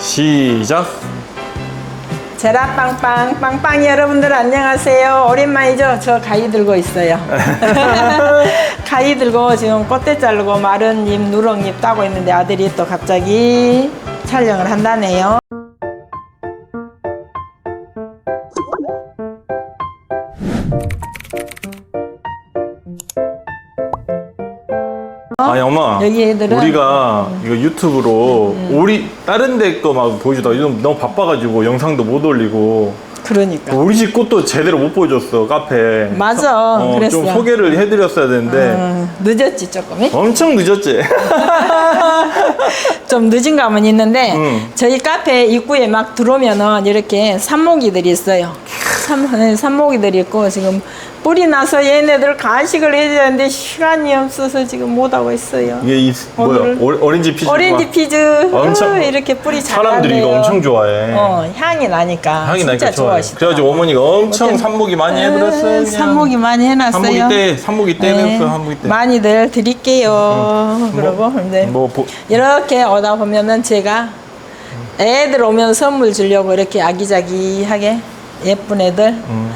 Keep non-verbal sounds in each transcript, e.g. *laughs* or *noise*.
시작. 제라 빵빵 빵빵 여러분들 안녕하세요. 오랜만이죠? 저 가위 들고 있어요. *laughs* *laughs* 가위 들고 지금 꽃대 자르고 마른 잎, 누렁잎 따고 있는데 아들이 또 갑자기 촬영을 한다네요. 여기 애들은 음. 우리가 이거 유튜브로 우리 다른 데 거 막 보여주다가 요즘 너무 바빠가지고 영상도 못 올리고 그러니까. 우리 집 꽃도 제대로 못 보여줬어 카페. 맞아, 어, 그랬어. 좀 소개를 해드렸어야 되는데 음, 늦었지 조금 이? *laughs* 엄청 늦었지. *laughs* 좀 늦은 감은 있는데 음. 저희 카페 입구에 막 들어오면은 이렇게 산모기들이 있어요. 산, 네, 산모기들이 있고 지금 뿌리 나서 얘네들 간식을 해줘야 하는데 시간이 없어서 지금 못 하고 있어요. 이게 이 뭐야 오늘 오- 오렌지 피즈. 오렌지 피즈 엄청- 어, 이렇게 뿌리 잘 사람들이 이거. 엄청 좋아해. 어 향이 나니까 향이 진짜 나니까 좋아해. 좋아하시더라고요. 그래가지고 어머니가 엄청? 산모기 많이 에, 해드렸어요. 그냥. 산모기 많이 해놨어요. 산모기 때, 산모기 때 네, 냈어, 산모기 때. 많이들 드릴게요. 그러고 이제 뭐 보, 이렇게 오다 보면은 제가 애들 오면 선물 주려고 이렇게 아기자기하게 예쁜 애들 음.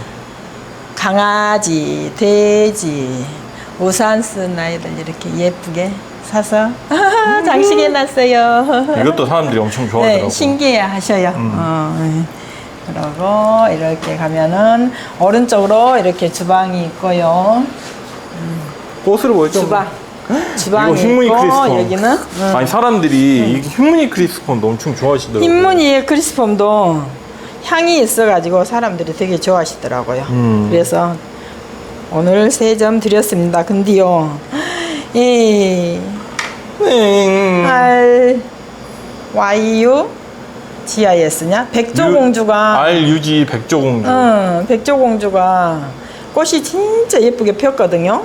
강아지, 돼지, 우산 쓴 아이들 이렇게 예쁘게 사서 *laughs* 장식해 놨어요. *laughs* 이것도 사람들이 엄청 좋아하더라고. 음. 네, 신기해 하셔요. 어, 네. 그러고 이렇게 가면은 오른쪽으로 이렇게 주방이 있고요. 꽃으로 보여줘. 주방. *gasps* 주방이 흰무늬 있고 크리스폰. 여기는 응. 아니 사람들이 이 흰무늬 크리스폰도 엄청 좋아하시더라고. 흰무늬의 크리스폼도 향이 있어가지고 사람들이 되게 좋아하시더라고요. 음. 그래서 오늘 세 점 드렸습니다. 근데요, 이 네. R Y U G I S냐 백조공주가 알 유지 백조공주. 응, 백조공주가 꽃이 진짜 예쁘게 폈거든요.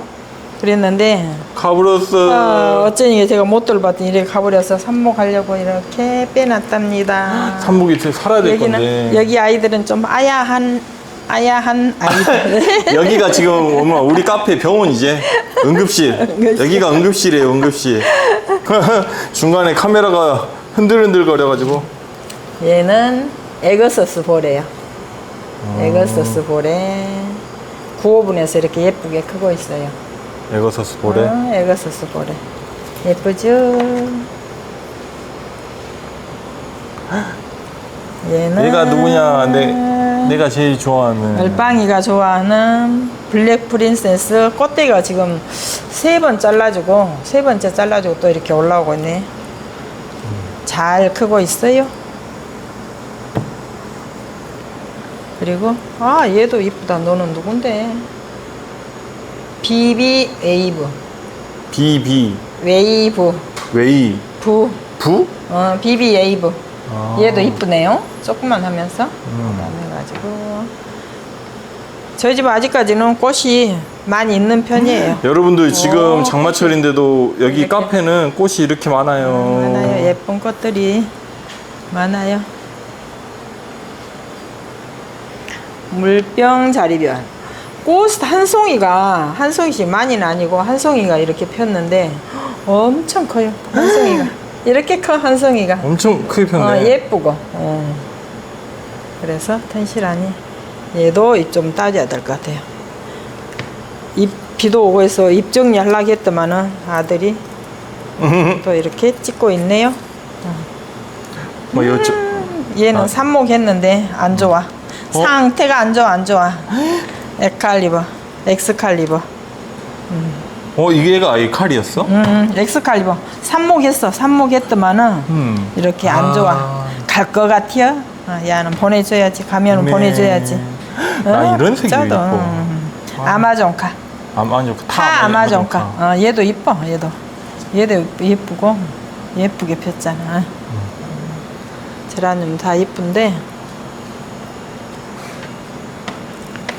그랬는데 카브로스. 어, 어쩌니 제가 못 돌봤더니 이렇게 가버려서 삽목하려고 이렇게 빼놨답니다. 산목이 제 살아야 될 여기는 건데. 여기 아이들은 좀 아야한 아야한 아이들. *laughs* 여기가 지금 엄마 우리 카페 병원이지. 응급실. 응급실. 여기가 응급실이에요. 응급실. *laughs* 중간에 카메라가 흔들흔들 거려가지고. 얘는 에그서스 보레요. 어. 에그서스 보레. 9호분에서 이렇게 예쁘게 크고 있어요. 에거서스 보래. 어, 에그서스 보레. 예쁘죠? *gasps* 얘는 얘가 누구냐? 내 내가 제일 좋아하는. 얼빵이가 좋아하는 블랙 프린세스 꽃대가 지금 세 번 잘라주고 세 번째 잘라주고 또 이렇게 올라오고 있네. 잘 크고 있어요. 그리고 아 얘도 이쁘다. 너는 누군데? 비비 웨이브 비비 웨이브 웨이 부 부? 어, 비비 웨이브 아. 얘도 이쁘네요. 조금만 하면서 음. 그다음에 가지고 저희 집 아직까지는 꽃이 많이 있는 편이에요. *laughs* 여러분들 지금 오. 장마철인데도 여기 이렇게. 카페는 꽃이 이렇게 많아요. 많아요. 예쁜 꽃들이 많아요. 물병 자리변. 꽃 한 송이가 한 송이씩 많이는 아니고 한 송이가 이렇게 폈는데 엄청 커요. 한 송이가 *laughs* 이렇게 커 한 송이가. 엄청 크게 폈네. 어, 예쁘고. 어. 그래서 텐실하니 얘도 입좀 따져야 될 것 같아요. 입 비도 오고 해서 입 정리하려고 했더만은 아들이 *laughs* 또 이렇게 찍고 있네요. 뭐 여쭤. 얘는 아. 삽목했는데 안 좋아. 상태가 안 좋아 안 좋아. *laughs* 에칼리버, 엑스칼리버. 어 이게 얘가 아예 칼이었어? 음, 엑스칼리버. 삽목했어. 삽목했더만은 음. 이렇게 안 아. 좋아. 갈것 같아요. 어, 야는 보내줘야지. 가면은 네. 보내줘야지. 나 이런 색이 짜도. 예뻐. 음. 아마존카. 아, 아니요. 타 아마존카. 어, 얘도 이뻐. 얘도. 얘도 예쁘고 예쁘게 폈잖아. 제라늄 다 이쁜데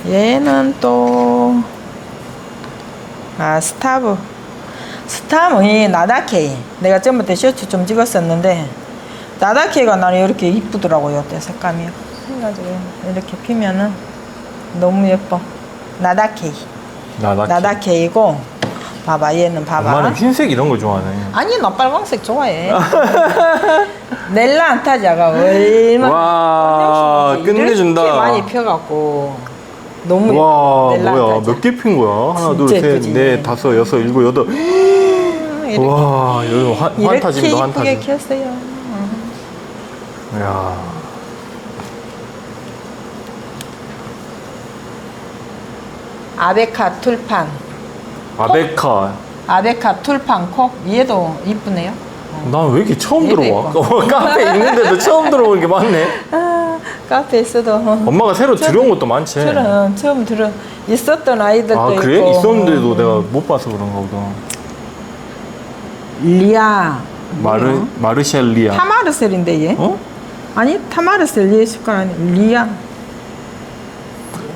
얘는 또 아, 스타브. 스타브이 나다케이. 내가 전부터 셔츠 좀 찍었었는데, 나다케이가 나는 이렇게 이쁘더라고요. 때 색감이. 그래가지고 이렇게 피면은 너무 예뻐. 나다케이. 나다. 나다케이고, 봐봐 얘는 봐봐. 엄마는 흰색 이런 거 좋아하네. 아니 나 빨강색 좋아해. *laughs* 넬라 안타자가 얼마나 와 끝내준다. 이렇게 많이 펴갖고 너무 와 예뻐. 뭐야 안타자. 몇개 핀 거야? 하나 진짜 예쁘지. 둘셋넷 다섯 여섯 일곱 여덟. 음, *gasps* 이렇게, 와 여기 환, 이렇게 환타진도 이쁘게 환타진. 켰어요. 야 아베카 툴판, 아베카. 아베카 툴판 콕 얘도 이쁘네요. 난 왜 이렇게 처음 얘도 들어와? *laughs* 카페 있는데도 처음 들어오는 게 많네. 아, 카페에서도 엄마가 새로 들여온 것도 많지. 처럼 처음 들어 있었던 아이들도 아 있고 그래? 있었는데도 내가 못 봐서 그런가 보다. 리아 마르 마르샬리아. 타마르셀인데 얘? 어? 아니 타마르셀 얘 습관 아니 리아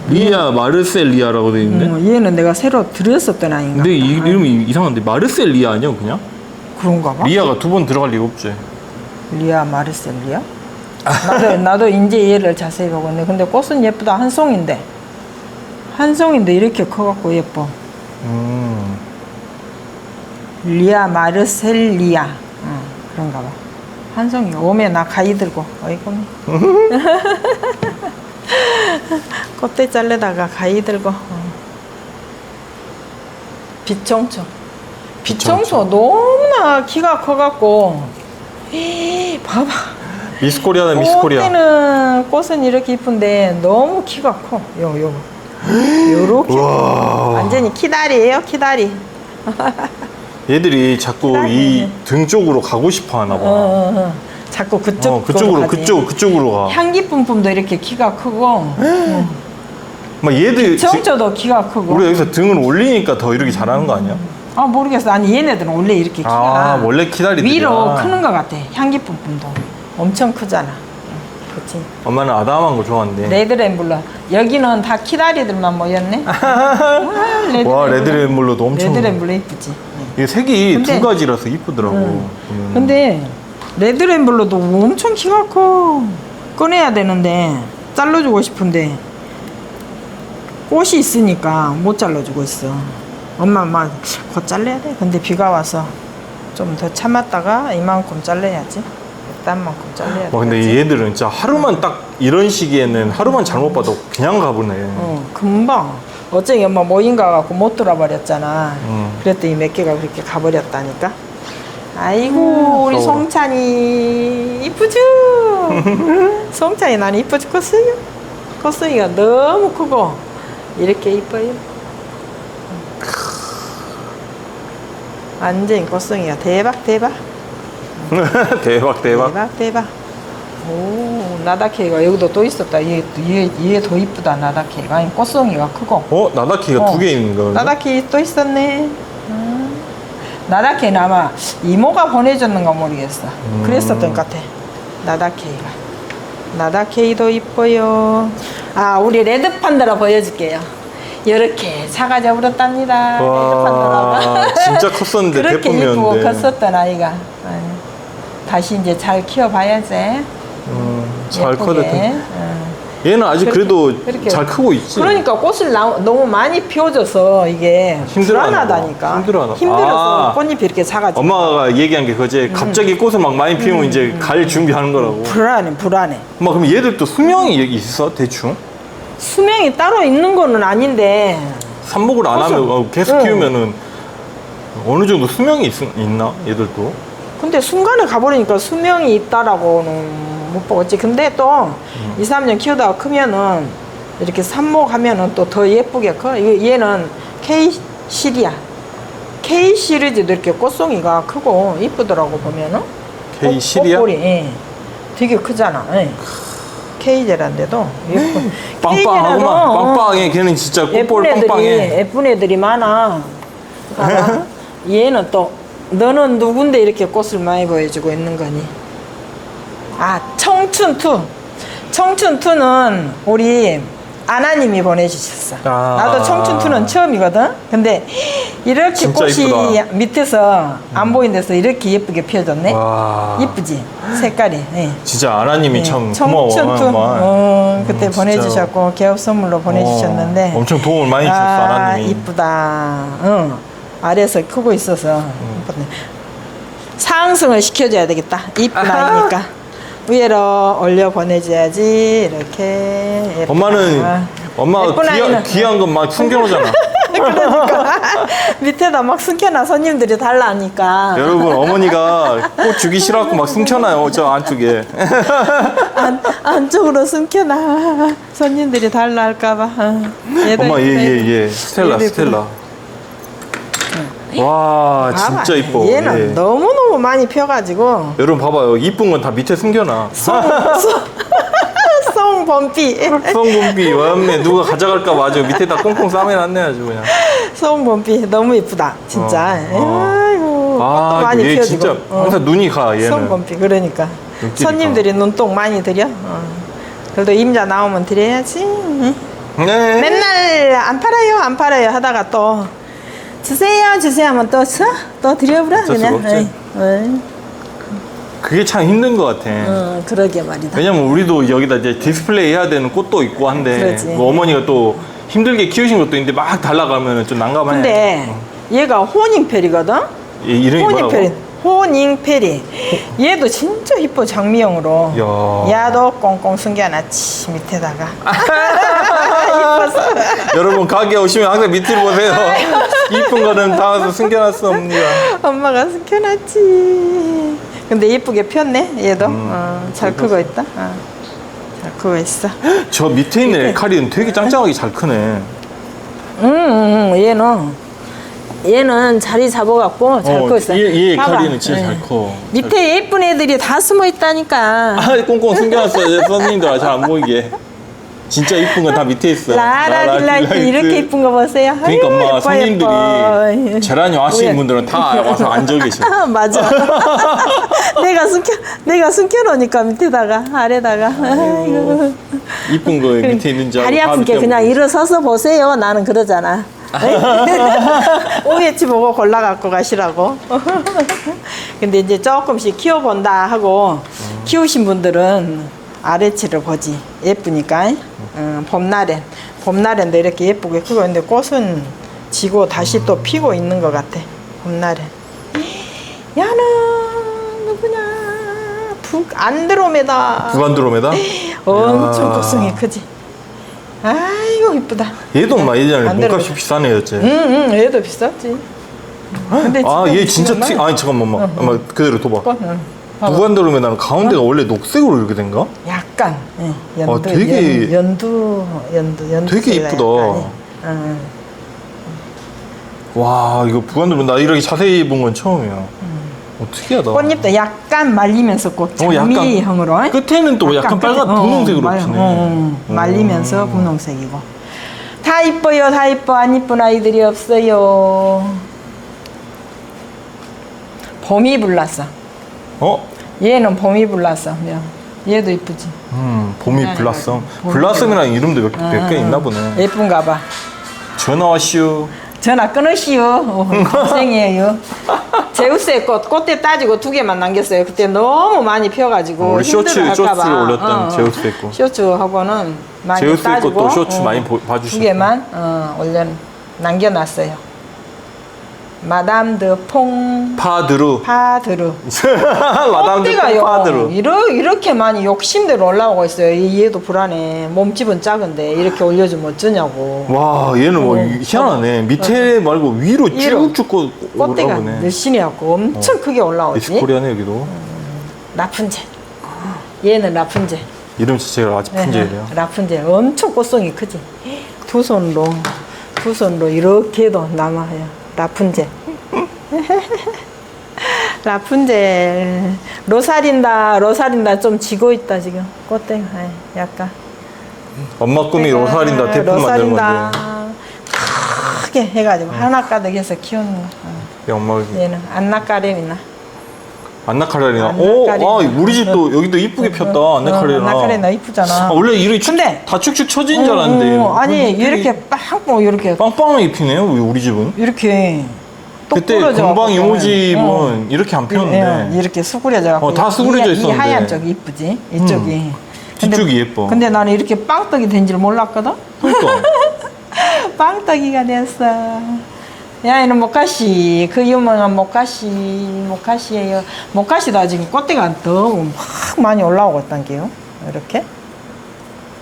리아 마르셀리아라고 돼 있는데. 어, 얘는 내가 새로 들었었던 아이인가 근데 이 이름이 이상한데 마르셀리아 아니야 그냥? 그런가 봐? 리아가 두 번 들어갈 리가 없지. 리아 마르셀 리아? 나도 나도 이제 얘를 자세히 보고 있네. 근데 꽃은 예쁘다. 한 송인데. 한 송인데 이렇게 커갖고 예뻐. 음. 리아 마르셀 리아. 어, 그런가 봐 한 송이. 오면 나 가위 들고. 어이구 껍데기 잘라다가 가위 들고. 어. 빛청초 빛청초 너무나 키가 커갖고 에이, 봐봐 미스 코리아다 미스 코리아. 꽃에는 꽃은 이렇게 이쁜데 너무 키가 커 요, 요. 요렇게 와. 완전히 키다리예요 키다리 *laughs* 얘들이 자꾸. 이 등 쪽으로 가고 싶어 하나 어, 봐. 어, 어. 자꾸 그쪽 어, 그쪽으로 가지. 그쪽 그쪽으로 가. 향기 뿜뿜도 이렇게 키가 크고 막 얘들 지- 정조도 키가 크고 우리 여기서 등을 올리니까 더 이렇게 잘하는 거 아니야? 아 모르겠어 아니 얘네들은 원래 이렇게 키가 아 원래 기다리들이야. 위로 크는 것 같아 향기 뿜뿜도 엄청 크잖아 그치 엄마는 아담한 거 좋아한대. 레드램블러 여기는 다 키다리들만 모였네 *laughs* 아. 와 레드레물로도 엄청. 레드램블러 이쁘지 이게 색이 근데- 두 가지라서 이쁘더라고. 응. 보면은. 근데 레드램블러도 엄청 키가 커 꺼내야 되는데 잘라주고 싶은데 꽃이 있으니까 못 잘라주고 있어 엄마 막곧 잘라야 돼? 근데 비가 와서 좀 더 참았다가 이만큼 잘라야지. 일단만큼 잘라야 돼 와 근데 얘들은 진짜 하루만 딱 이런 시기에는 하루만 잘못 봐도 그냥 가보네. 어, 금방. 어제 엄마 모임 가 갖고 못 돌아버렸잖아. 응. 그랬더니 몇 개가 그렇게 가버렸다니까. 아이고 우리 더워. 송찬이 이쁘죠? *laughs* 송찬이 난 이뻐 죽겠어요? 콧소리가 너무 크고. 이렇게 이뻐요 완전히 콧소리가 대박 대박. *laughs* 대박 대박. 대박 대박. 오 나다케가 여기도 또 있었다. 얘, 얘, 얘 더 이쁘다 나다케가. 아니 꽃송이가 크고. 어? 나다키가 어. 두 개 있는 거. 나다케 또 있었네. 음. 나다케는 아마 이모가 보내줬는가 모르겠어. 음. 그랬었던 것 같아. 나다케가. 나다케이도 이뻐요. 아 우리 레드 판다라 보여줄게요 이렇게 사가 잡으렸답니다 레드 와 판다라가 *laughs* 진짜 컸었는데 그렇게 대품이었는데. 컸었던 아이가 아유, 다시 이제 잘 키워봐야지 음, 잘 예쁘게. 커졌대. 응. 얘는 아직 그렇게- 그래도 그렇게. 잘 크고 있지. 그러니까 꽃을 나, 너무 많이 피워줘서 이게 힘들어하나 불안하다니까. 힘들어하나. 힘들어서 아. 꽃잎이 이렇게 작아져. 엄마가 얘기한 게 음. 그제 갑자기 꽃을 막 많이 피우면 이제 갈 준비하는 거라고. 불안해, 불안해. 엄마 그럼 얘들도 수명이 있어 대충? 수명이 따로 있는 거는 아닌데 삽목을 안 하면 어, 계속 응. 키우면은 어느 정도 수명이 있, 있나 얘들도? 근데 순간에 가버리니까 수명이 있다라고는 못 보겠지. 근데 또 음. 2, 3년 키우다가 크면은 이렇게 삽목하면은 또 더 예쁘게 커. 이- 얘는 K 시리아. K 시리즈도 이렇게 꽃송이가 크고 이쁘더라고 보면은. K 꽃- 시리아? 꽃볼이 예. 되게 크잖아. 예. K제란데도 예뻐. 빵빵하구만. 빵빵해. 걔는 진짜 꽃볼 예쁜 애들이 빵빵해. 예쁜 애들이 많아. 봐봐. 얘는 또 너는 누군데 이렇게 꽃을 많이 보여주고 있는 거니? 아 청춘 투. 청춘 투는 우리 아나님이 보내주셨어. 아. 나도 청춘 투는 처음이거든. 근데 이렇게 꽃이 이쁘다. 밑에서 안 보이는 데서 이렇게 예쁘게 피어졌네. 와. 이쁘지 색깔이. 예. 진짜 아나님이 참 고마워. 청춘 투. 정말. 어, 그때 음, 진짜. 보내주셨고 개업 선물로 보내주셨는데. 어, 엄청 도움을 많이 줬어, 아, 아나님이. 이쁘다. 응. 아래에서 크고 있어서 예뻤네. 상승을 시켜줘야 되겠다. 이쁜 아이니까. *laughs* 위로 올려 보내줘야지 이렇게 예쁜 엄마는. 엄마가 예쁜 귀한, 아이는. 귀한 건막 숨겨놓잖아. *laughs* *laughs* 밑에다 막 숨겨놔 손님들이 달라니까 여러분 *laughs* 어머니가 꽃 주기 싫어갖고 막 숨겨놔요 저 안쪽에. 안, 안쪽으로 숨겨놔 손님들이 달라 할까봐 어. 얘도 엄마. 얘얘 얘 스텔라 얘도 스텔라. 와봐 봐. 진짜 이뻐. 얘는 예. 너무너무 많이 펴가지고 여러분 봐봐요 이쁜 건 다 밑에 숨겨놔. 송범피 성분비 완매 누가 가져갈까 봐 아주 밑에다 꽁꽁 싸매놨네 아주 그냥. 송범피 너무 이쁘다 진짜 어, 어. 아이고 아 꽃도 많이 얘 피워지고 진짜 항상 눈이 가 얘는. 송범피 그러니까 눈길이 손님들이 눈동 많이 들여 어. 그래도 임자 나오면 드려야지 응. 네. 맨날 안 팔아요 안 팔아요 하다가 또 주세요 주세요 하면 또, 써? 또 드려버려 어쩔 수가 없지. 어이, 어이. 그게 참 힘든 것 같아. 어, 그러게 말이다 왜냐면 우리도 여기다 이제 디스플레이 해야 되는 꽃도 있고 한데 그러지. 뭐 어머니가 또 힘들게 키우신 것도 있는데 막 달라가면 좀 난감해. 근데 얘가 호닝페리거든 얘 이름이 뭐라고? 호닝 페리. 얘도 진짜 이뻐 장미형으로. 야. 야도 꽁꽁 숨겨놨지 밑에다가. *laughs* 이뻐서 여러분 가게 오시면 항상 밑을 보세요. *laughs* 이쁜 거는 다 어머니가. 엄마가 숨겨놨지. 근데 예쁘게 폈네 얘도. 음, 어, 잘 크고 있다. 어, 잘 크고 있어. 저 밑에 있는 에카리는 되게 짱짱하게 잘 크네. 음, 음, 음, 얘는 얘는 자리 잡아갖고 잘 어, 크고 있어 얘, 얘 봐봐. 에카리는 진짜 예. 잘 커. 밑에 예쁜 애들이 다 숨어 있다니까 아 꽁꽁 숨겨놨어 이제 선생님들 잘 안 보이게. 진짜 이쁜 건 다 밑에 있어. 라라 딜라이트 이렇게 예쁜 거 보세요. 그러니까 아유, 엄마 예뻐, 손님들이 예뻐. 제라늄 하시는 왜? 분들은 다 와서 앉아 계셔. 아, *laughs* 맞아. *laughs* 내가 숨겨 내가 숨겨 놓으니까 밑에다가 아래다가. 아이고. 이쁜 거 밑에 있는 줄 알고 다리 다 아픈 게 밑에 그냥. 일어서서 보세요. 나는 그러잖아. *laughs* 오해치 보고 골라 갖고 가시라고. *laughs* 근데 이제 조금씩 키워본다 하고 키우신 분들은 아래치를 보지. 예쁘니까. 음, 봄날엔. 봄날엔도 이렇게 예쁘게 크고 있는데 꽃은 지고 다시 또 피고 있는 것 같아 봄날엔. *gasps* 야는 누구냐? 북 안드로메다. 북안드로메다? 엄청 야. 꽃송이 크지 아이고 이쁘다 얘도 엄마 예전에 안드로메다. 몸값이 비싼 애였지. 응응 얘도 비쌌지 근데 아, 지금- 얘 진짜 특, 아니, 잠깐만, 엄마. 엄마, 그대로 둬봐. 응. 봐봐. 무관드로메다는 가운데가 원래 녹색으로 이렇게 된가? 약간 예, 연두 아, 되게- 연, 연두 연두 연두 되게 색이라 이쁘다. 응. 와, 이거 무관드로메 나 이렇게 자세히 본 건 처음이야. 어, 특이하다. 꽃잎도 약간 말리면서 꼭 어, 약간 장미형으로 끝에는 또 약간 끝에- 빨간 어, 분홍색으로 말- 피네. 어, 어, 음. 말리면서 분홍색이고 다 이뻐요 다 이뻐 안 이쁜 아이들이 없어요 봄이 불났어 어? 얘는 봄이 불났어 야, 얘도 이쁘지 음, 봄이 네, 블라썸. 봄이 블라썸이라는 이름도 몇개 응, 있나 응. 보네. 예쁜가 봐 전화 왔슈. 전화 끊으시오. 어, *laughs* 고생이에요. 제우스의 꽃, 꽃대 따지고 두 개만 남겼어요. 그때 너무 많이 피어가지고. 어, 우리 쇼츠, 힘들어할까 봐. 쇼츠를 올렸던 어, 어. 제우스의 꽃. 쇼츠하고는 많이 제우스의 따지고. 꽃도 쇼츠 어, 많이 보- 봐주셨고. 두 개만 어, 올려 남겨놨어요. 마담 드퐁 파드루. 파드르. *laughs* 마담 드 꽃대가요. 파드루. 이러, 이렇게 많이 욕심대로 올라오고 있어요. 이 얘도 불안해. 몸집은 작은데 이렇게 올려주면 어쩌냐고. 와, 얘는 뭐 어. 희한하네. 밑에 말고 위로. 쭉쭉 올라오네. 열심히 갖고 엄청 크게 올라오지. 이스코리아네 여기도. 라푼젤. 얘는 라푼젤. 이름 자체가 라지푼젤이에요. 라푼젤. 엄청 꽃송이 크지. 두 손으로 두 손으로 이렇게도 남아요. 라푼젤. *laughs* 라푼젤. 로사린다. 로사린다. 좀 지고 있다 지금. 꽃대가 아이, 약간. 엄마 꿈이 로사린다 태풍 만드는 로사린다. 건데. 크게 해가지고 하나 가득해서 키우는 거. 어. 이 엄마 얘는 안나까렘이나. 안나카레나. 오, 안나카레나. 아 우리 집도 여기도 이쁘게 폈다. 안나카레나. 안나카레나 이쁘잖아. 아, 원래 이렇게 축- 근데- 다 축축 처진 줄 알았는데. 어, 아니 이렇게 이렇게 빵빵 이렇게 빵빵하게 피네요. 우리- 우리 집은. 이렇게 똑 그때 부러져 건방 갖고. 이모 집은 어. 이렇게 안 예, 피었는데 이렇게 수그려져 갖고 어, 다 수그려져 이, 이 있었는데. 하얀 쪽이 이쁘지 이쪽이 뒤쪽이 예뻐. 근데 나는 이렇게 빵떡이 된 줄 몰랐거든 그러니까 *laughs* 빵떡이가 됐어 야, 이는 모카시. 그 유명한 모카시. 모카시예요. 모카시도 아직 꽃대가 더막 많이 올라오고 있단 게요. 이렇게.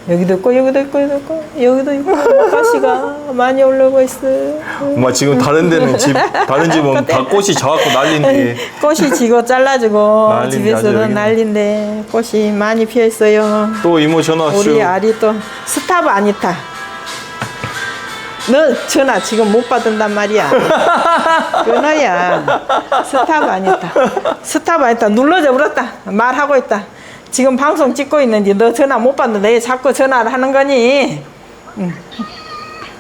여기도 있고, 여기도 있고, 여기도 있고, 여기도 있고, 모카시가 많이 올라오고 있어. 엄마 지금 다른 데는 *laughs* 집 다른 집은 다 꽃이 져갖고 난리인데 꽃이 지고 집에서도 여기는. 난리인데, 꽃이 많이 피어 있어요. 또 이모 전화. 우리 아리 또 스타브 아니타. 너 전화 지금 못 받은단 말이야. 끊어야. 스타브 아니다. 스타브 아니다. 눌러져 버렸다. 말하고 있다. 지금 방송 찍고 있는데 너 전화 못 받는데 왜 자꾸 전화를 하는 거니? 응.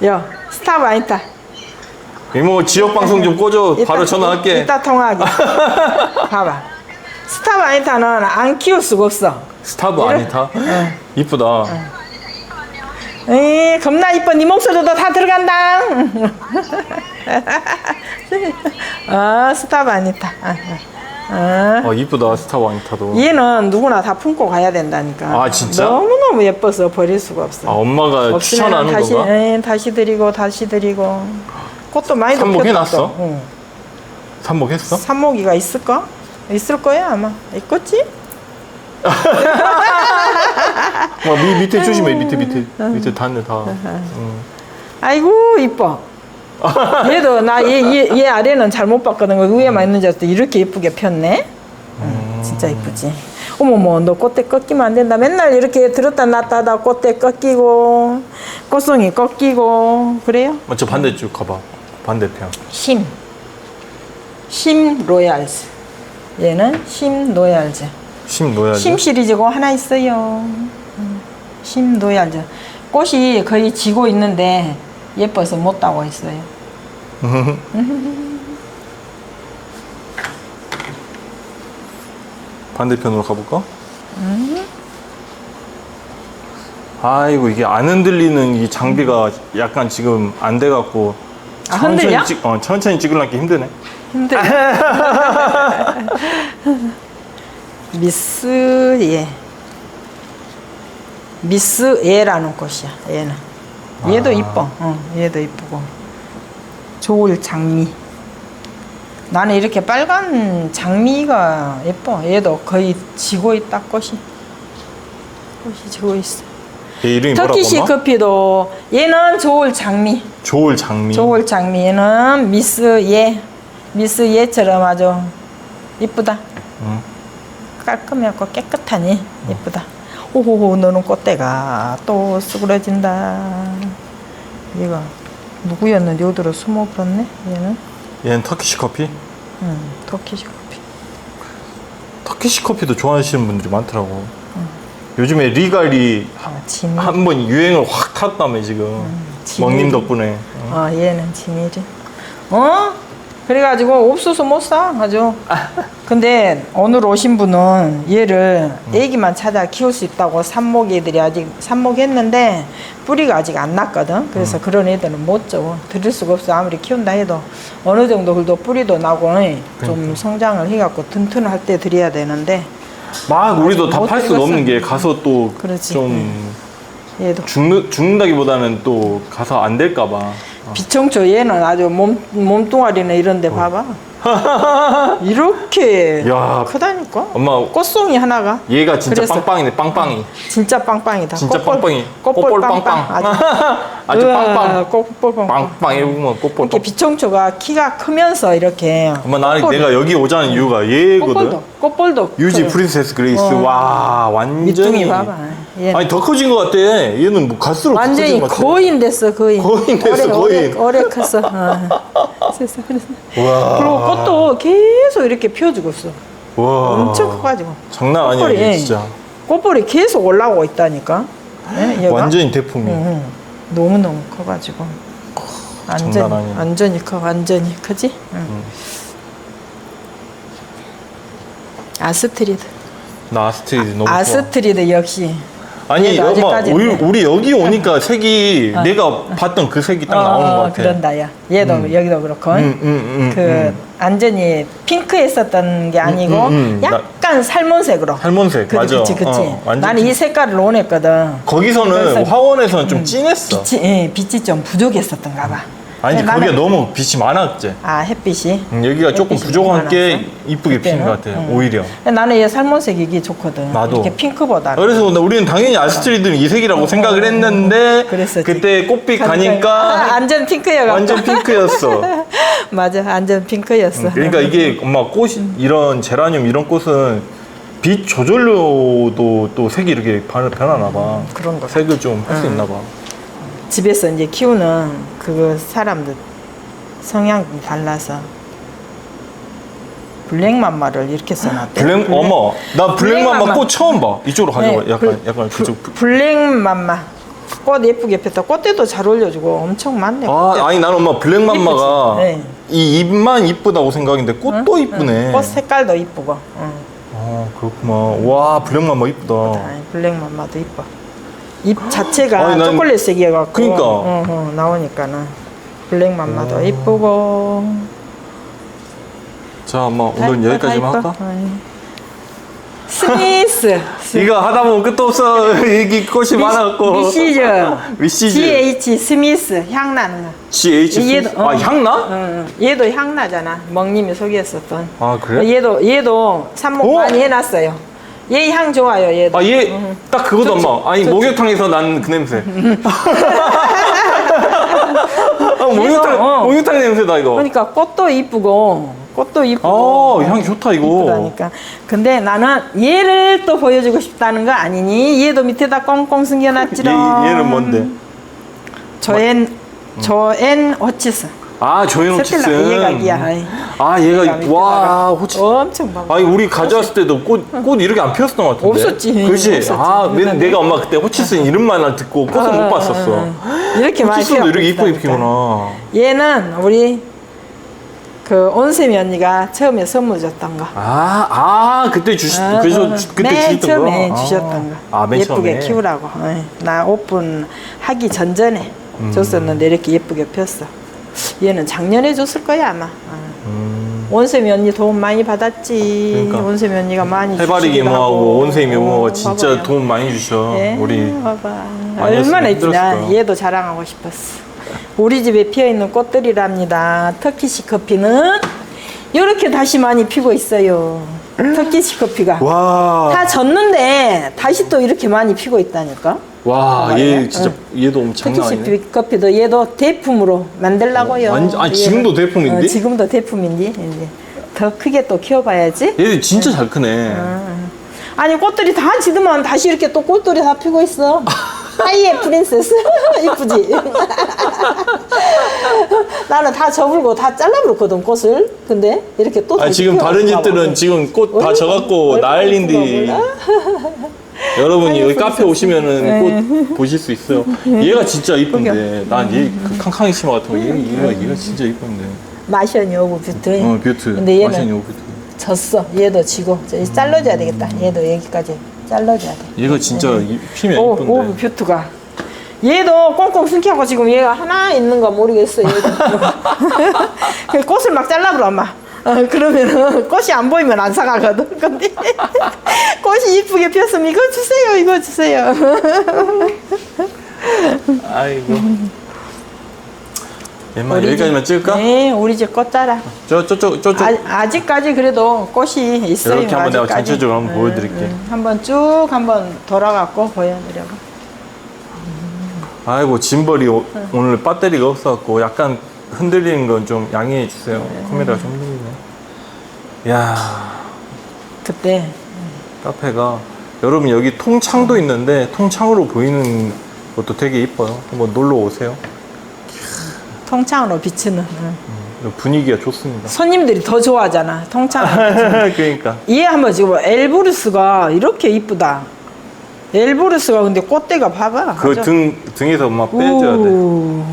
여, 스타브 아니다. 이모 지역 방송 좀 꺼줘. *laughs* 이따- 바로 전화할게. 이따 통화하게. *laughs* 봐봐. 스타브 아니타는 안 키울 수가 없어. 스타브 이래? 아니타. 이쁘다. 에이, 겁나 이뻐. 네 목소리도 다 들어간다. *laughs* 아, 스타브 아니다. 아. 아 이쁘다 스타브 아니타도. 얘는 누구나 다 품고 가야 된다니까. 아, 진짜? 너무너무 예뻐서 버릴 수가 없어. 아 엄마가 없으면 추천하는 다시, 건가? 에, 다시 드리고, 다시 드리고. 꽃도 많이 삽목해놨어? 응. 삽목했어? 삽목이가 있을까? 있을 거야, 아마. 있겠지? *laughs* 와 미, 밑에 조심해 밑에 밑에 밑에 닿네 다. 응. 아이고, 이뻐. 얘도 나 얘 얘 얘 아래는 잘 못 봤거든. 그 위에만 있는 줄 알았더니 이렇게 예쁘게 폈네. 응, 진짜 이쁘지. 어머머, 너 꽃대 꺾이면 안 된다. 맨날 이렇게 들었다 놨다 하다 꽃대 꺾이고, 꽃송이 꺾이고, 그래요? 어, 저 반대쪽 가봐. 반대편. 심. 심 로얄즈. 얘는 심 로얄즈. 심 넣어야지. 심 시리즈고 하나 있어요. 음, 심 로얄즈. 꽃이 거의 지고 있는데 예뻐서 못 따고 있어요. *laughs* 반대편으로 가볼까? 아이고 이게 안 흔들리는 이 장비가 약간 지금 안 돼갖고 아, 흔들려? 찍, 어, 천천히 찍으려니까 힘드네. 힘들어. *laughs* *laughs* 미스 예. 미스 예라는 꽃이야. 얘는. 얘도 아. 이뻐. 어, 얘도 이쁘고. 좋을 장미. 나는 이렇게 빨간 장미가 예뻐. 얘도 거의 지고 있다 꽃이. 꽃이 지고 있어. 얘 이름이 뭐라고 터키시 엄마? 커피도 얘는 좋을 장미. 조을 장미. 좋을 장미. 얘는 미스 예. 미스 예처럼 아주 이쁘다. 응. 깔끔하고 깨끗하니 이쁘다. 오호호 너는 꽃대가 또 쓰그러진다. 얘가 누구였는데 어디로 숨어버렸네 얘는. 얘는 터키시 커피. 응, 터키시 커피. 터키시 커피도 좋아하시는 분들이 많더라고. 요즘에 리갈이 아. 한 번 유행을 확 탔다며 지금. 지미. 먹님 덕분에. 어, 얘는 지미리. 어? 그래가지고 옥수수 못 사, 아주. 근데 오늘 오신 분은 얘를 애기만 찾아 키울 수 있다고 삽목 애들이 아직 삽목했는데 뿌리가 아직 안 났거든. 그래서 그런 애들은 못 줘. 드릴 수가 없어. 아무리 키운다 해도 어느 정도 그래도 뿌리도 나고 좀 성장을 해갖고 튼튼할 때 드려야 되는데 막 우리도 다 못팔 들어갔어. 없는 게 가서 또 그렇지. 좀 얘도 죽는, 죽는다기보다는 또 가서 안 될까 봐. 비청초 얘는 아주 몸 몸뚱아리는 이런데 봐봐. 이렇게 야. 크다니까. 엄마 꽃송이 하나가 얘가 진짜 그래서- 빵빵이네 빵빵이. 진짜 빵빵이다. 진짜 빵빵이. 꽃볼 꽃볼 빵빵. 아주, 아주 빵빵. 꽃볼 빵빵. 빵빵 이러면 꽃볼 이렇게 비청초가 키가 크면서 이렇게. 엄마 나는 꽃볼이- 내가 여기 오자는 이유가 얘거든. 꽃볼도 꽃볼도 유지 커요. 프린세스 그레이스 어. 와 완전히 봐봐. 아니 더 커진 것 같아. 얘는 뭐 갈수록 더 완전히 커진 것 같아. 거인 됐어 거인. 거인 됐어, 거인. 오래 컸어. 어. 그래서. 와. 그리고 꽃도 계속 이렇게 피워주고 있어. 와. 엄청 커가지고. 장난 아니야 꽃볼이, 이게 진짜. 꽃볼이 계속 올라오고 있다니까. 예, 얘가? 완전히 대품이. 응, 너무 너무 커가지고 완전히 장난 아니네. 완전히 커 완전히 크지? 응. 아스트리드 나 아스트리드 너무 좋아. 아스트리드 역시 아니 엄마 아직까지는 우리, 네. 우리 여기 오니까 색이 내가 봤던 그 색이 딱 나오는 것 같아. 어, 그런다 야 얘도 여기도 그렇고 음, 음, 음, 그 음. 완전히 핑크했었던 게 아니고 음, 음, 음. 약간 살몬색으로 살몬색 그, 맞아. 그치 그치 어, 완전 나는 이 색깔을 원했거든 거기서는 그래서- 화원에서는 좀 진했어. 빛이, 예, 빛이 좀 부족했었던가 봐. 아니 근데 거기가 너무 빛이 많았지. 아 햇빛이. 음, 여기가 조금 햇빛이 부족한 게 많았어? 이쁘게 피는 그때는? 것 같아. 응. 오히려. 근데 나는 얘 살몬색 이게 좋거든. 나도. 이렇게 핑크보다. 그래서 우리는 당연히 아스트리드는 이 색이라고 생각을 했는데 그랬었지. 그때 꽃빛 아, 가니까 완전 핑크여가. 완전 핑크였어. *laughs* 맞아, 완전 핑크였어. 그러니까 이게 엄마 꽃이 이런 제라늄 이런 꽃은 빛 조절로도 또 색이 이렇게 변- 변하나 봐. 그런 거. 색을 좀 할 수 있나 봐. 집에서 이제 키우는 그 사람들 성향 달라서 블랙맘마를 이렇게 써놨대. 블랙 어머 나 블랙맘마 블랙맘마. 꽃 처음 봐. 이쪽으로 가져와. 네, 약간 블- 약간 그쪽. 블랙맘마. 꽃 예쁘게 폈다. 꽃대도 잘 올려주고 엄청 많네. 아 아니 나는 엄마 블랙맘마가 이쁘지? 네. 이 잎만 이쁘다고 생각했는데 꽃도 이쁘네. 꽃 색깔도 이쁘고. 응. 아 그렇구만. 와 블랙맘마 이쁘다. 아이, 블랙맘마도 이뻐. 잎 자체가 아니, 난- 초콜릿색이어갖고 그러니까. 어, 어, 나오니까는 블랙 맘마도 이쁘고 자 엄마 다 오늘 여기까지만. 할까? 스미스 *laughs* 이거 하다 보면 끝도 없어. *laughs* 여기 꽃이 많아갖고. 미시즈 *laughs* 미시즈. GH 스미스 향 나는 거 GH. 얘도- 아 어. 향나? 응, 응. 얘도 향 나잖아 먹님이 소개했었던 아 그래? 얘도 얘도 삽목 오! 많이 해놨어요 얘 향 좋아요 얘도 아 얘 딱 그거도 좋지. 엄마. 아니. 목욕탕에서 난 그 냄새. *laughs* 아, 목욕탕 어. 목욕탕 냄새다 이거. 그러니까 꽃도 이쁘고 꽃도 이쁘고 아향 좋다 이거. 이쁘다니까. 근데 나는 얘를 또 보여주고 싶다는 거 아니니? 얘도 밑에다 꽁꽁 얘, 숨겨놨지롱. 얘는 뭔데? 조앤 조앤 호치스. 아 조현 스텔라 호치슨. 얘가 기야. 아이. 아 얘가. 와 호치. 엄청 봐봐. 아니 우리 가져왔을 때도 꽃, 꽃 이렇게 안 피었었던 것 같은데 없었지. 그렇지 없었지. 아 내, 그러니까. 내가 엄마 그때 호치슨 이름만 듣고 꽃은 못 봤었어 이렇게 많이 호치슨도 이렇게 이쁘게. 피구나 얘는 우리 그 온세미 언니가 처음에 선물 줬던 거. 아, 아 그때 주시 어, 그래서 어. 주- 그때 맨 주셨던 처음에 거 주셨던 거. 아, 맨 예쁘게 처음에 키우라고. 나 오픈 하기 전전에 음. 줬었는데 이렇게 예쁘게 폈어. 얘는 작년에 줬을 거야 아마. 어. 음, 원세미 언니 도움 많이 받았지. 그러니까. 원세미 언니가 많이 해바리 주시기도 하고. 온세미 이모가 어, 진짜 봐봐요. 도움 많이 주셔 예, 우리 봐봐. 많이 얼마나 했으면. 힘들었을 거야. 얘도 자랑하고 싶었어. 우리 집에 피어 있는 꽃들이랍니다. 터키시 커피는 이렇게 다시 많이 피고 있어요. 터키시 커피가 와 다 졌는데 다시 또 이렇게 많이 피고 있다니까. 와, 아, 얘 예? 진짜 얘도 엄청 장난 아니네. 커피도 얘도 대품으로 만들라고요. 어, 완전- 아니. 지금도 대품인데? 어, 지금도 대품인데 이제 더 크게 또 키워봐야지. 얘 진짜 잘 크네. 아니 꽃들이 다 지으면 다시 이렇게 또 꽃들이 다 피고 있어. *laughs* 하이의 프린세스 *laughs* 이쁘지? *laughs* 나는 다 접을고 다 잘라버렸거든 꽃을. 근데 이렇게 또 아 다시 지금 다른 피워볼까 집들은 봐. 지금 꽃 다 얼마나 져갖고 얼마나 예쁜가 여러분이 여기 카페. 오시면은 꽃 보실 수 있어요. 얘가 진짜 이쁜데 난 얘 그 캉캉이 치마 같은 거 얘, 얘가 얘가 진짜 이쁜데. 마션이 오브 뷰트. 어 뷰트. 근데 얘는 오브 뷰트. 졌어. 얘도 지고. 저 잘라줘야 되겠다. 얘도 여기까지 잘라줘야 돼. 얘가 진짜 이- 피면 오, 이쁜데. 뷰트가. 얘도 꽁꽁 숨기고 지금 얘가 하나 있는 거 모르겠어. 얘도. *laughs* *laughs* 그 꽃을 막 잘라버려, 엄마. 어, 그러면은 꽃이 안 보이면 안 사가거든. 근데 *laughs* 꽃이 이쁘게 피었으면 이거 주세요, 이거 주세요. *laughs* 아이고. 얘만 여기까지만 찍을까? 네, 우리 집꽃 자라. 저 저쪽 저쪽. 아, 아직까지 그래도 꽃이 있어요. 이렇게 한번 내가 아직까지. 전체적으로 한번 음, 보여드릴게. 음. 한번 쭉 한번 돌아갖고 보여드려봐. 아이고 짐벌이 오, 오늘 배터리가 없어갖고 약간 흔들리는 건 좀 양해해 주세요. 네. 카메라가 좀 흔들리네. 야 그때 카페가 여러분 여기 통창도 있는데 통창으로 보이는 것도 되게 이뻐요. 한번 놀러 오세요. 통창으로 비치는 응. 분위기가 좋습니다. 손님들이 더 좋아하잖아. 통창. *laughs* 그러니까 얘 한번 지금 엘브루스가 이렇게 이쁘다. 엘브루스가 근데 꽃대가 봐봐. 그등 등에서 막 빼줘야 돼. 오,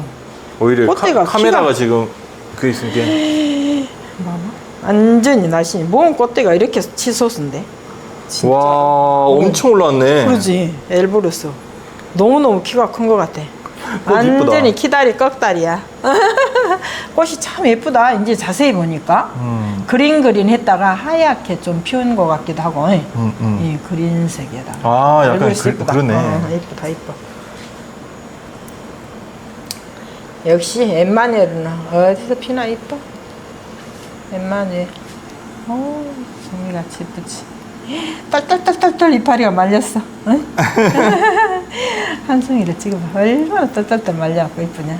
오히려 꽃대가 카, 메라가 키가- 지금 그 있으니까 *laughs* 완전히 날씬히. 몸 꽃대가 이렇게 치솟은데. 진짜. 와 엄청 올라왔네. 그러지. 엘브루스. 너무너무 키가 큰 것 같아. 꽃 완전히. 키다리 꺽다리야. *laughs* 꽃이 참 예쁘다. 이제 자세히 보니까. 음, 그린 그린 했다가 하얗게 좀 피운 것 같기도 하고. 예. 음, 음. 이 그린색에다. 아 약간 그, 예쁘다. 그러네. 어, 예쁘다, 예뻐. 역시 엠마누엘은 어디서 피나 이뻐? 엠마누엘. 오, 종이같이 예쁘지. 딸딸딸딸딸 이파리가 말렸어. 응? *laughs* 한 송이를 찍어봐. 얼마나 딸딸딸 말려갖고 이쁘냐.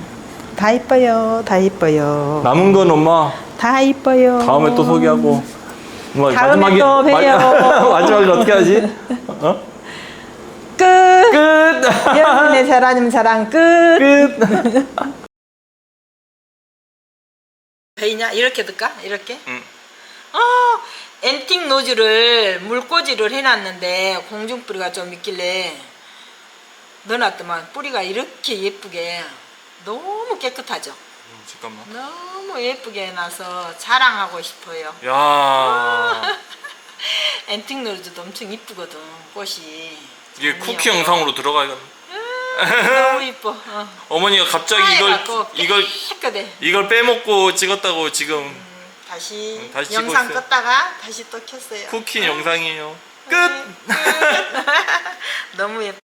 다 이뻐요. 다 이뻐요. 남은 건 엄마 다 이뻐요. 다음에 또 소개하고. 뭐 다음에 또 봬요. *laughs* 마지막에 어떻게 하지? 어? 끝. 끝. 여러분의 제라늄 사랑 끝. 끝. *laughs* 베이냐? 이렇게 넣을까? 이렇게? 응. 어, 앤틱 노즐을 물꽂이를 해놨는데 공중뿌리가 좀 있길래 넣어놨더만 뿌리가 이렇게 예쁘게 너무 깨끗하죠? 잠깐만. 너무 예쁘게 해놔서 자랑하고 싶어요. 야. *laughs* 앤틱 노즐도 엄청 이쁘거든, 꽃이. 이게 장미하고. 쿠키 영상으로 들어가야겠네. 너무 이뻐. 어. 어머니가 갑자기 이걸 이걸 깨끗해. 이걸 빼먹고 찍었다고 지금 다시, 음, 다시 찍고 영상 있어요. 껐다가 다시 또 켰어요. 쿠키 영상이에요. 끝. 네, 끝. *laughs* 너무 예뻐.